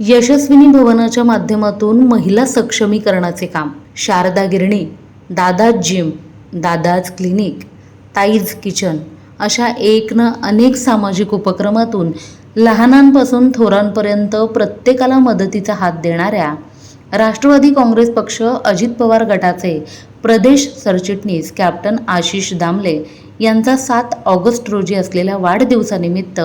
यशस्विनी भवनाच्या माध्यमातून महिला सक्षमीकरणाचे काम. शारदा गिरणी Dada's gym Dada's clinic ताईज kitchen अशा एक ना अनेक सामाजिक उपक्रमातून लहानांपासून थोरांपर्यंत प्रत्येकाला मदतीचा हात देणाऱ्या राष्ट्रवादी काँग्रेस पक्ष अजित पवार गटाचे प्रदेश सरचिटणीस कॅप्टन आशिष दामले यांचा सात ऑगस्ट रोजी असलेल्या वाढदिवसानिमित्त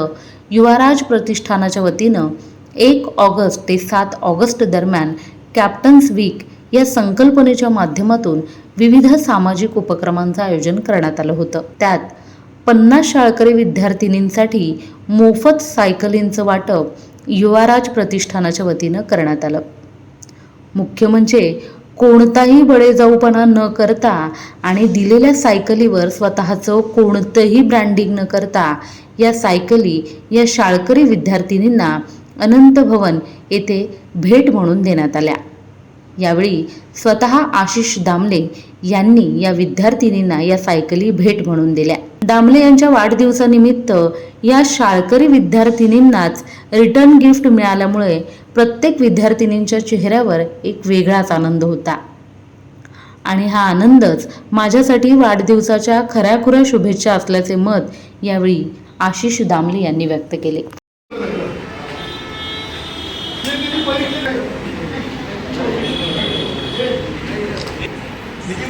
युवाराज प्रतिष्ठानाच्या वतीनं एक ऑगस्ट ते सात ऑगस्ट दरम्यान कॅप्टन्स वीक या संकल्पनेच्या माध्यमातून विविध सामाजिक उपक्रमांचं आयोजन करण्यात आलं होतं. त्यात पन्नास शाळकरी विद्यार्थिनींसाठी मोफत सायकलींचं वाटप युवाराज प्रतिष्ठानाच्या वतीनं करण्यात आलं. मुख्य म्हणजे कोणताही बळेजाऊपणा न करता आणि दिलेल्या सायकलीवर स्वतःचं कोणतंही ब्रँडिंग न करता या सायकली या शाळकरी विद्यार्थिनींना अनंत भवन येथे भेट म्हणून देण्यात आल्या. यावेळी स्वतः आशिष दामले यांनी या विद्यार्थिनींना या सायकली भेट म्हणून दिल्या. दामले यांच्या वाढदिवसानिमित्त या शाळकरी विद्यार्थिनींनाच रिटर्न गिफ्ट मिळाल्यामुळे प्रत्येक विद्यार्थिनींच्या चेहऱ्यावर एक वेगळाच आनंद होता. आणि हा आनंदच माझ्यासाठी वाढदिवसाच्या खऱ्याखुऱ्या शुभेच्छा असल्याचे मत यावेळी आशिष दामले यांनी व्यक्त केले.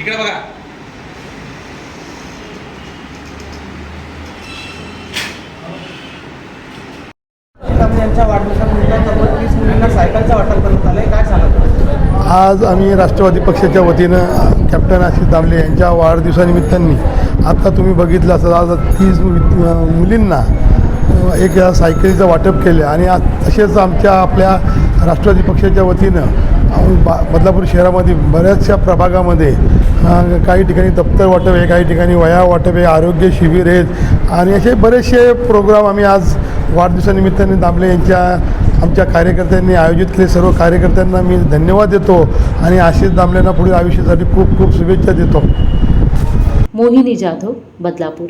इकडे बघा. आपण यांच्या वाढदिवसानिमित्त तब्बल वीस मुलींना सायकलचं वाटप करण्यात आलंय. काय सांगत आज आम्ही राष्ट्रवादी पक्षाच्या वतीनं कॅप्टन आशिष दामले यांच्या वाढदिवसानिमित्ताने आता तुम्ही बघितलं असं आज तीस मुलींना एक सायकलीचं वाटप केलं. आणि आज तसेच आमच्या आपल्या राष्ट्रवादी पक्षाच्या वतीनं बा बदलापूर शहरामध्ये बऱ्याचशा प्रभागामध्ये काही ठिकाणी दप्तर वाटप आहे काही ठिकाणी वया वाटप आहे आरोग्य शिबिर आहेत. आणि असे बरेचसे प्रोग्राम आम्ही आज वाढदिवसानिमित्ताने दामले यांच्या आमच्या कार्यकर्त्यांनी आयोजित केले. सर्व कार्यकर्त्यांना मी धन्यवाद देतो आणि आशिष दामलेंना पुढील आयुष्यासाठी खूप खूप शुभेच्छा देतो. मोहिनी जाधव बदलापूर.